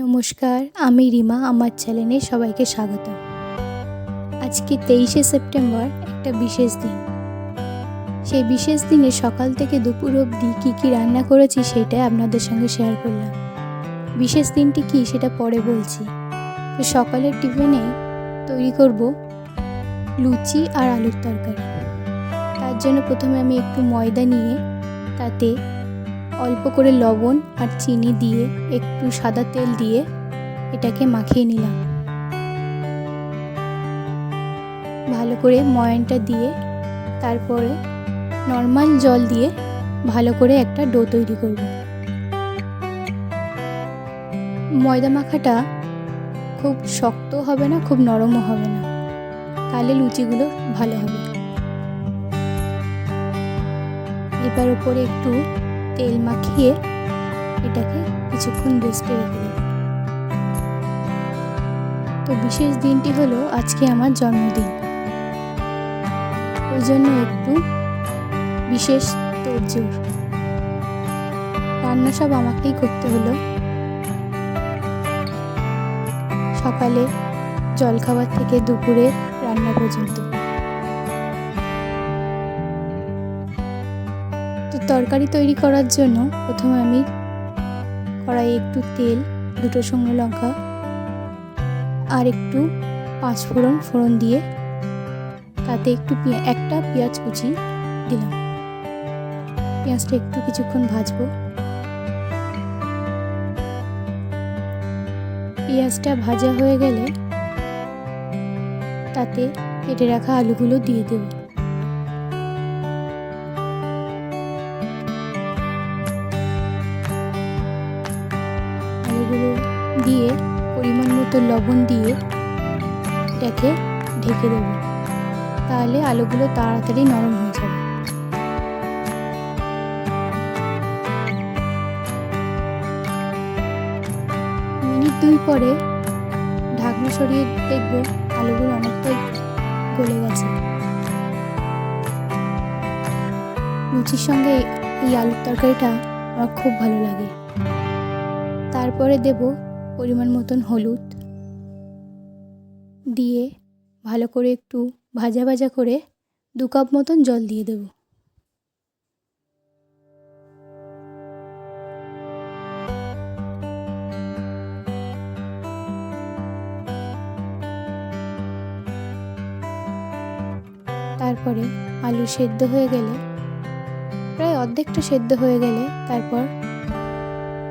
নমস্কার, আমি রিমা, আমার চ্যানেলে সবাইকে স্বাগত। আজকে তেইশে সেপ্টেম্বর, একটা বিশেষ দিন। সেই বিশেষ দিনে সকাল থেকে দুপুর অবধি কী কী রান্না করেছি সেটাই আপনাদের সঙ্গে শেয়ার করলাম। বিশেষ দিনটি কী সেটা পরে বলছি। তো সকালের টিফিনে তৈরি করব লুচি আর আলুর তরকারি। তার জন্য প্রথমে আমি একটু ময়দা নিয়ে তাতে অল্প করে লবণ আর চিনি দিয়ে, একটু সাদা তেল দিয়ে এটাকে মাখিয়ে নিলাম। ভালো করে ময়নটা দিয়ে, তারপরে নর্মাল জল দিয়ে ভালো করে একটা ডো তৈরি করব। ময়দা মাখাটা খুব শক্ত হবে না, খুব নরমও হবে না। তাহলে লুচিগুলো ভালো হবে। এবার উপরে একটু তেল মাখিয়ে এটাকে কিছুক্ষণ রেস্টে রেখে দেব। তো বিশেষ দিনটি হলো আজকে আমার জন্মদিন। ওই জন্য একটু বিশেষ তোড়জোড়। রান্না সব আমাকেই করতে হলো। সকালে জলখাবার থেকে দুপুরে রান্না পর্যন্ত। তরকারি তৈরি করার জন্য প্রথমে আমি কড়াইয়ে একটু তেল, দুটো শুকনো লঙ্কা আর একটু পাঁচ ফোড়ন ফোড়ন দিয়ে তাতে একটু একটা পেঁয়াজ কুচি দিলাম। পেঁয়াজটা একটু কিছুক্ষণ ভাজবো। পেঁয়াজটা ভাজা হয়ে গেলে তাতে কেটে রাখা আলুগুলো দিয়ে দেবো। আলুগুলো দিয়ে পরিমাণ মতো লবণ দিয়ে এটাকে ঢেকে দেবো। তাহলে আলুগুলো তাড়াতাড়ি নরম হয়ে যাবে। মিনিট দুই পরে ঢাকনা সরিয়ে দেখব আলুগুলো অনেকটাই গলে গেছে। লুচির সঙ্গে এই আলুর তরকারিটা আমার খুব ভালো লাগে। তারপরে দেব পরিমাণ মতন হলুদ। দিয়ে ভালো করে একটু ভাজা ভাজা করে দু কাপ মতন জল দিয়ে দেব। তারপরে আলু সেদ্ধ হয়ে গেলে, প্রায় অর্ধেকটা সেদ্ধ হয়ে গেলে তারপর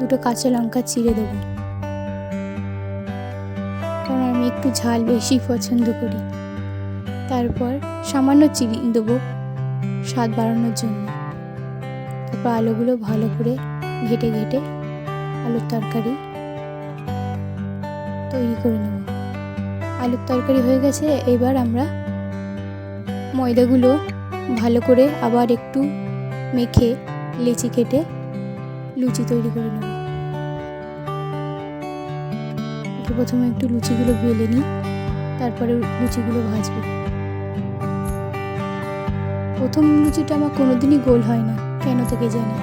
দুটো কাঁচা লঙ্কা চিড়ে দেবো। কারণ আমি একটু ঝাল বেশি পছন্দ করি। তারপর সামান্য চিনি দেবো স্বাদ বাড়ানোর জন্য। তারপর আলুগুলো ভালো করে ঘেটে ঘেটে আলুর তরকারি তৈরি করে নেব। আলুর তরকারি হয়ে গেছে, এবার আমরা ময়দাগুলো ভালো করে আবার একটু মেখে, লেচি কেটে লুচি তৈরি করে নেব। প্রথমে একটু লুচিগুলো বেলে নিই, তারপরে লুচিগুলো ভাজবো। প্রথম লুচিটা আমার কোনোদিনই গোল হয় না, কেন থেকে জানি।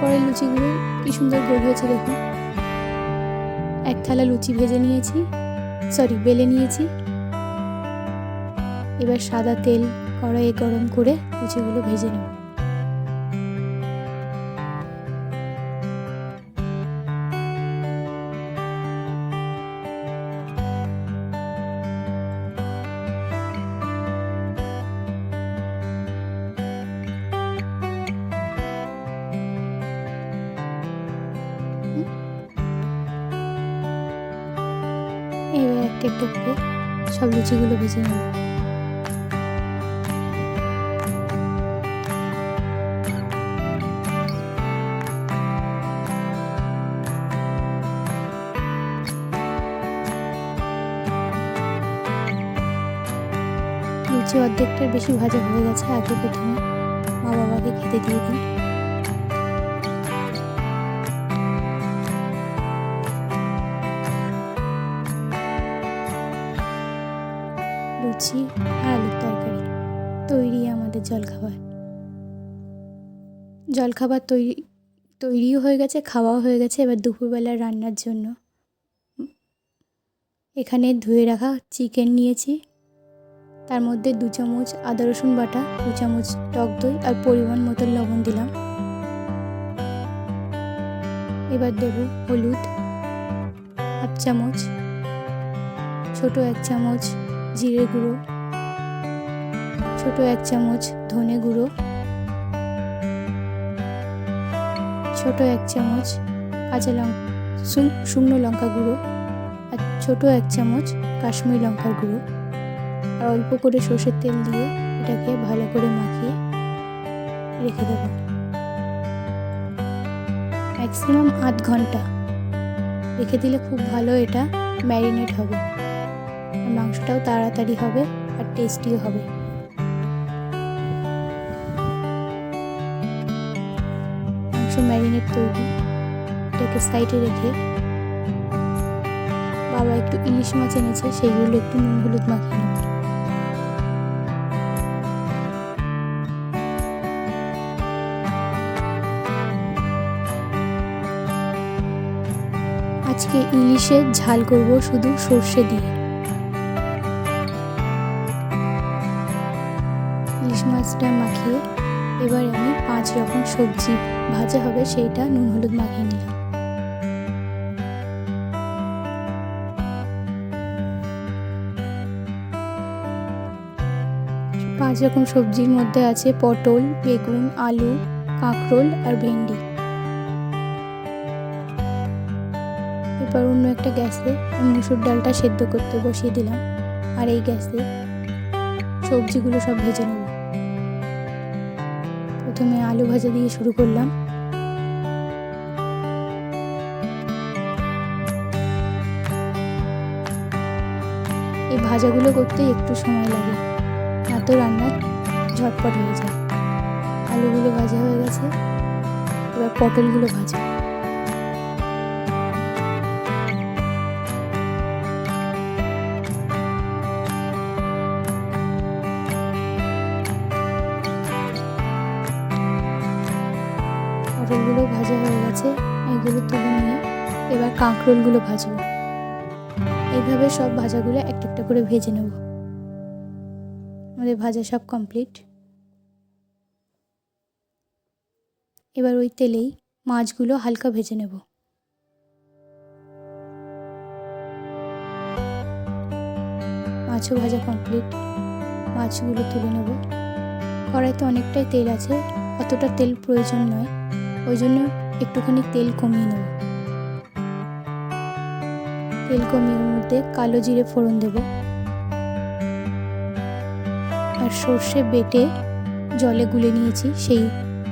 পরের লুচিগুলো কি সুন্দর গোল হয়েছে দেখুন। এক থালা লুচি ভেজে নিয়েছি সরি বেলে নিয়েছি। এবার সাদা তেল কড়াইয়ে গরম করে লুচিগুলো ভেজে নেব। একটু করে সব লুচিগুলো ভেজে নেব। লুচি অর্ধেকটার বেশি ভাজা হয়ে গেছে, আগে প্রথমে মা বাবাকে খেতে দিয়ে দিই জলখাবার। জলখাবার তৈরি, তৈরিও হয়ে গেছে, খাওয়াও হয়ে গেছে এবার দুপুরবেলার রান্নার জন্য। এখানে ধুয়ে রাখা চিকেন নিয়েছি। তার মধ্যে দু চামচ আদা রসুন বাটা, দু চামচ টক দই আর পরিমাণ মতো লবণ দিলাম। এবার দেব হলুদ হাফ চামচ, ছোট এক চামচ জিরে গুঁড়ো। ছোট এক চামচ ধনে গুঁড়ো, ছোট এক চামচ কাঁচা লঙ্কা শুকনো লঙ্কা গুঁড়ো আর ছোট এক চামচ কাশ্মীরি লঙ্কার গুঁড়ো। আর অল্প করে সর্ষের তেল দিয়ে এটাকে ভালো করে মাখিয়ে রেখে দেব। ম্যাক্সিমাম আধ ঘণ্টা। রেখে দিলে খুব ভালো এটা ম্যারিনেট হবে। মাংসটাও তাড়াতাড়ি হবে আর টেস্টিও হবে। ম্যারিনেট তৈরি। এটাকে সাইডে রেখে বাবা একটু ইলিশ মাছ এনেছে, সেইগুলো একটু নুন হলুদ মাখিয়ে আজকে ইলিশের ঝাল করব শুধু সর্ষে দিয়ে। সবজি ভাজা হবে সেইটা নুন, হলুদ মাখিয়ে নিলাম। পাঁচ রকম সবজির মধ্যে আছে পটল, বেগুন, আলু, কাঁকরোল আর ভেন্ডি। এবার অন্য একটা গ্যাসে মুসুর ডালটা সেদ্ধ করতে বসিয়ে দিলাম। আর এই গ্যাসে সবজিগুলো সব ভেজে নেব। প্রথমে আলু ভাজা দিয়ে শুরু করলাম। এই ভাজাগুলো করতে একটু সময় লাগে। এত রান্না ঝটপট হয়ে যায়। আলুগুলো ভাজা হয়ে গেছে। এবার পটলগুলো ভাজা। কাঁকরোলগুলো ভাজবো। এইভাবে সব ভাজাগুলো একটা একটা করে ভেজে নেব। আমাদের ভাজা সব কমপ্লিট এবার ওই তেলেই মাছগুলো হালকা ভেজে নেব। মাছও ভাজা কমপ্লিট মাছগুলো তুলে নেব। কড়াইতে অনেকটাই তেল আছে, অতটা তেল প্রয়োজন নয়। ওই জন্য একটুখানি তেল কমিয়ে নেব। তেল কমিয়ে ওর মধ্যে কালো জিরে ফোড়ন দেব। আর সর্ষে বেটে জলে গুলে নিয়েছি, সেই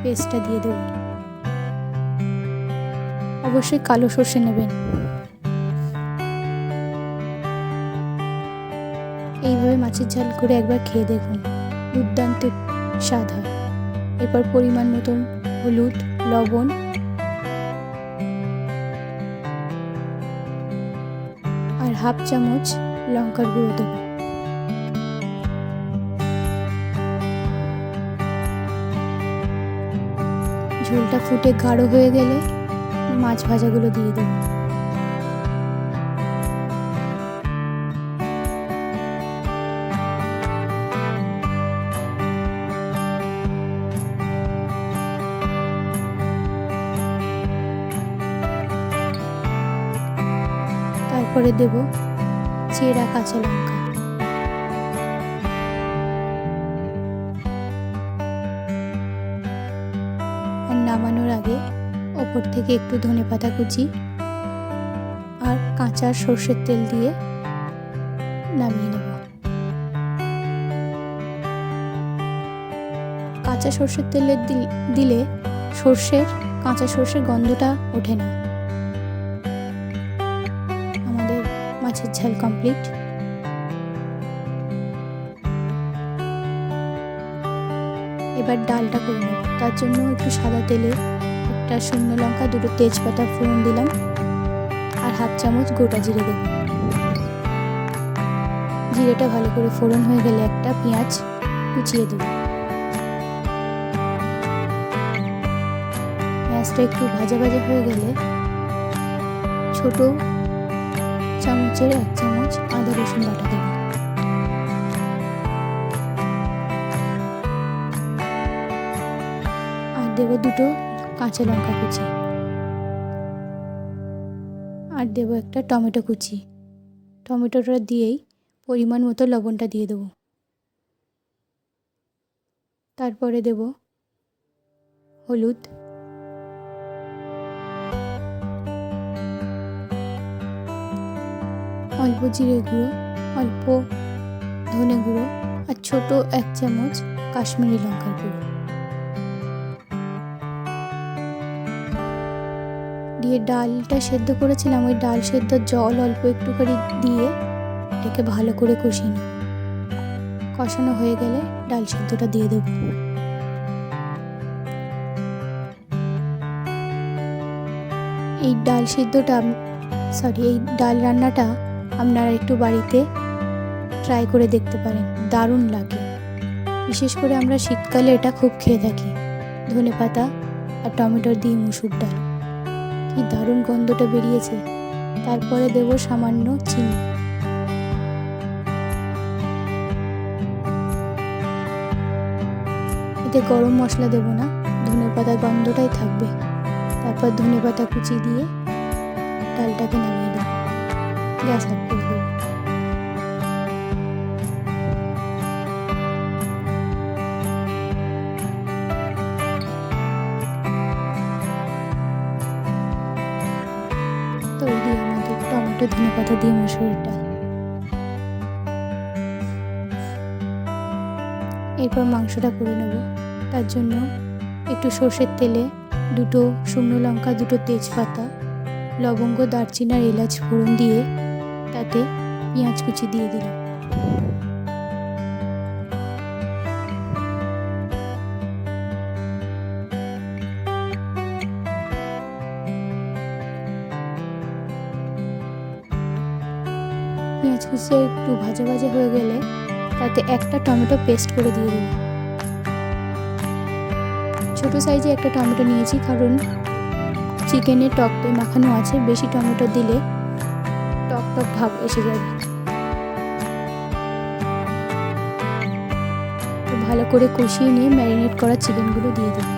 পেস্টটা দিয়ে দেব। অবশ্যই কালো সর্ষে নেবেন। এইভাবে মাছের ঝাল করে একবার খেয়ে দেখুন, দুর্দান্ত স্বাদ হয়। এরপর পরিমাণ মতন হলুদ, লবণ আর হাফ চামচ লঙ্কার গুঁড়ো দেবো। ঝোলটা ফুটে গাঢ় হয়ে গেলে মাছ ভাজাগুলো দিয়ে দেবো। তারপরে দেব চেরা কাঁচা লঙ্কা। আর নামানোর আগে ওপর থেকে একটু ধনে পাতা কুচি আর কাঁচা সর্ষের তেল দিয়ে নামিয়ে নেব। কাঁচা সর্ষের তেলের দিলে সর্ষের কাঁচা সর্ষের গন্ধটা ওঠে না। মাছের ঝাল কমপ্লিট এবার ডালটা করে নেব। তার জন্য একটু সাদা তেলে একটা শুকনো লঙ্কা, দুটো তেজপাতা ফোড়ন দিলাম আর হাফ চামচ গোটা জিরে দেব। জিরেটা ভালো করে ফোড়ন হয়ে গেলে একটা পেঁয়াজ কুচিয়ে দেবো। পেঁয়াজটা একটু ভাজা ভাজা হয়ে গেলে ছোট চামচের এক চামচ আদা রসুন বাটা দেবো। আর দেবো দুটো কাঁচা লঙ্কা কুচি। আর দেবো একটা টমেটো কুচি। টমেটোটা দিয়েই পরিমাণ মতো লবণটা দিয়ে দেবো। তারপরে দেব হলুদ অল্প জিরে গুঁড়ো, অল্প ধনে গুঁড়ো আর ছোট এক চামচ কাশ্মীরি লঙ্কার গুঁড়ো। দিয়ে ডালটা সেদ্ধ করেছিলাম, ওই ডাল সেদ্ধ জল অল্প একটু করে দিয়ে এটাকে ভালো করে কষিয়ে নেব কষানো হয়ে গেলে ডাল সেদ্ধটা দিয়ে দেব। এই ডাল সেদ্ধটা সরি এই ডাল রান্নাটা আপনারা একটু বাড়িতে ট্রাই করে দেখতে পারেন। দারুণ লাগে। বিশেষ করে আমরা শীতকালে এটা খুব খেয়ে থাকি। ধনে পাতা আর টমেটোর দিয়ে মুসুর ডাল। কি দারুণ গন্ধটা বেরিয়েছে। তারপরে দেব সামান্য চিনি। এতে গরম মশলা দেবো না। ধনে পাতা গন্ধটাই থাকবে। তারপর ধনে পাতা কুচি দিয়ে ডালটাকে নামিয়ে টমেটো দিয়ে মুসুরির ডাল এরপর মাংসটা করে নেব। তার জন্য একটু সর্ষের তেলে দুটো শুকনো লঙ্কা, দুটো তেজপাতা, লবঙ্গ, দারচিনি আর এলাচ ফোড়ন দিয়ে তাতে পেঁয়াজ কুচি দিয়ে দিলাম। পেঁয়াজ কুচি একটু ভাজা ভাজা হয়ে গেলে তাতে একটা টমেটো পেস্ট করে দিয়ে দেবো ছোটো সাইজে একটা টমেটো নিয়েছি, কারণ চিকেনের টক মাখানো আছে, বেশি টমেটো দিলে টক টক ভাব এসে যাবে। ভালো করে কষিয়ে নিয়ে ম্যারিনেট করা চিকেনগুলো দিয়ে দিন।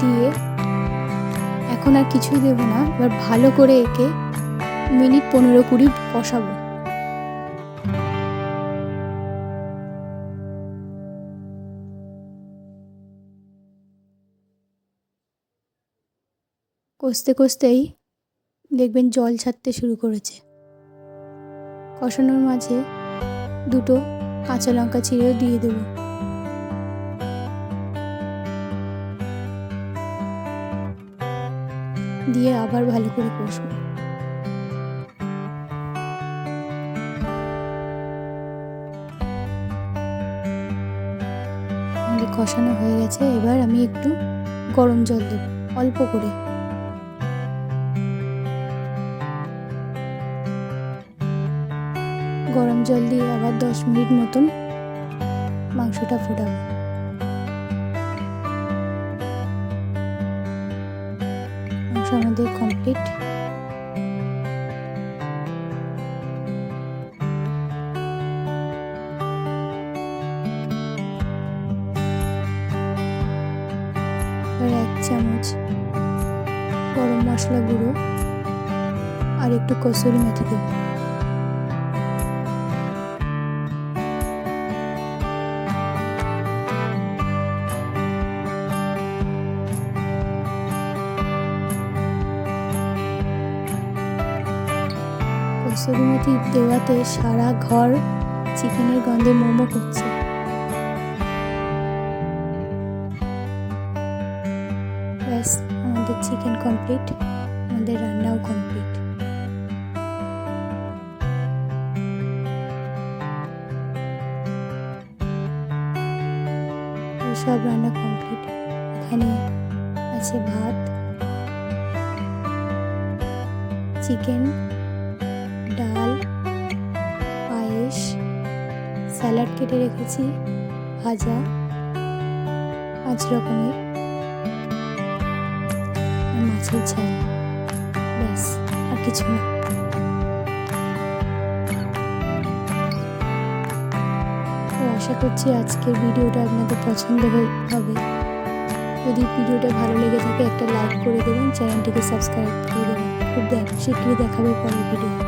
দিয়ে এখন আর কিছুই দেবো না, এবার ভালো করে একে মিনিট পনেরো কুড়ি কষাবো। কষতে কষতেই দেখবেন জল ছাড়তে শুরু করেছে। কষানোর মাঝে দুটো কাঁচা লঙ্কা চিড়েও দিয়ে দেবো। দিয়ে আবার ভালো করে কষবো। কষানো হয়ে গেছে। এবার আমি একটু গরম জল দেবো, অল্প করে। গরম জল দিয়ে আবার দশ মিনিট মতন মাংসটা ফোটাবো। মাংস আমাদের কমপ্লিট এক চামচ গরম মশলা গুঁড়ো আর একটু কসুরি মেথি দেবো কসুরি দেওয়াতে সারা ঘর চিকেনের গন্ধে মোমো করছে। ব্যাস, আমাদের চিকেন কমপ্লিট, আমাদের রান্নাও কমপ্লিট। সব রান্না কমপ্লিট। এখানে আছে ভাত, চিকেন স্যালাড কেটে রেখেছি, ভাজা, পাঁচ রকমের। মাছের ঝাল, ব্যাস, আর কিছু না। আশা করছি আজকের ভিডিওটা আপনাদের পছন্দ হবে। যদি ভিডিওটা ভালো লেগে থাকে, একটা লাইক করে দেবেন, চ্যানেলটিকে সাবস্ক্রাইব করে দেবেন। খুব দেখ শীঘ্রই দেখাবে পরের ভিডিও।